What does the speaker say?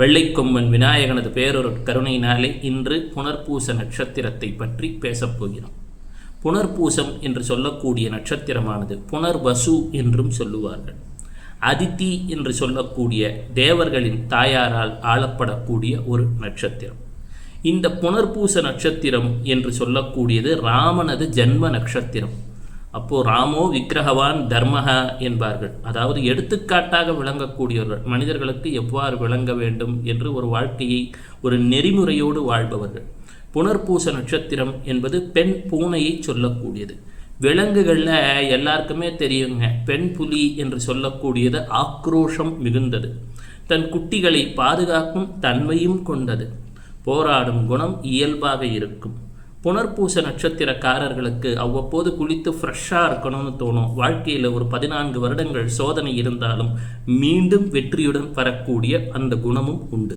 வெள்ளைக்கொம்பன் விநாயகனது பேரொரு கருணையினாலே இன்று புனர்பூச நட்சத்திரத்தை பற்றி பேசப் போகிறோம். புனர்பூசம் என்று சொல்லக்கூடிய நட்சத்திரமானது புனர்வசு என்றும் சொல்லுவார்கள். அதித்தி என்று சொல்லக்கூடிய தேவர்களின் தாயாரால் ஆளப்படக்கூடிய ஒரு நட்சத்திரம். இந்த புனர்பூச நட்சத்திரம் என்று சொல்லக்கூடியது ராமனது ஜென்ம நட்சத்திரம். அப்போ ராமோ விக்கிரகவான் தர்மஹா என்பார்கள். அதாவது எடுத்துக்காட்டாக விளங்கக்கூடியவர்கள். மனிதர்களுக்கு எவ்வாறு விளங்க வேண்டும் என்று ஒரு வாழ்க்கையை ஒரு நெறிமுறையோடு வாழ்பவர்கள். புனர்பூச நட்சத்திரம் என்பது பெண் பூனையை சொல்லக்கூடியது. விலங்குகளில் எல்லாருக்குமே தெரியுங்க. பெண் புலி என்று சொல்லக்கூடியது ஆக்ரோஷம் மிகுந்தது. தன் குட்டிகளை பாதுகாக்கும் தன்மையும் கொண்டது. போராடும் குணம் இயல்பாக இருக்கும். புனர்பூச நட்சத்திரக்காரர்களுக்கு அவ்வப்போது குளித்து ஃப்ரெஷ்ஷாக இருக்கணும்னு தோணும். வாழ்க்கையில் ஒரு பதினான்கு வருடங்கள் சோதனை இருந்தாலும் மீண்டும் வெற்றியுடன் வரக்கூடிய அந்த குணமும் உண்டு.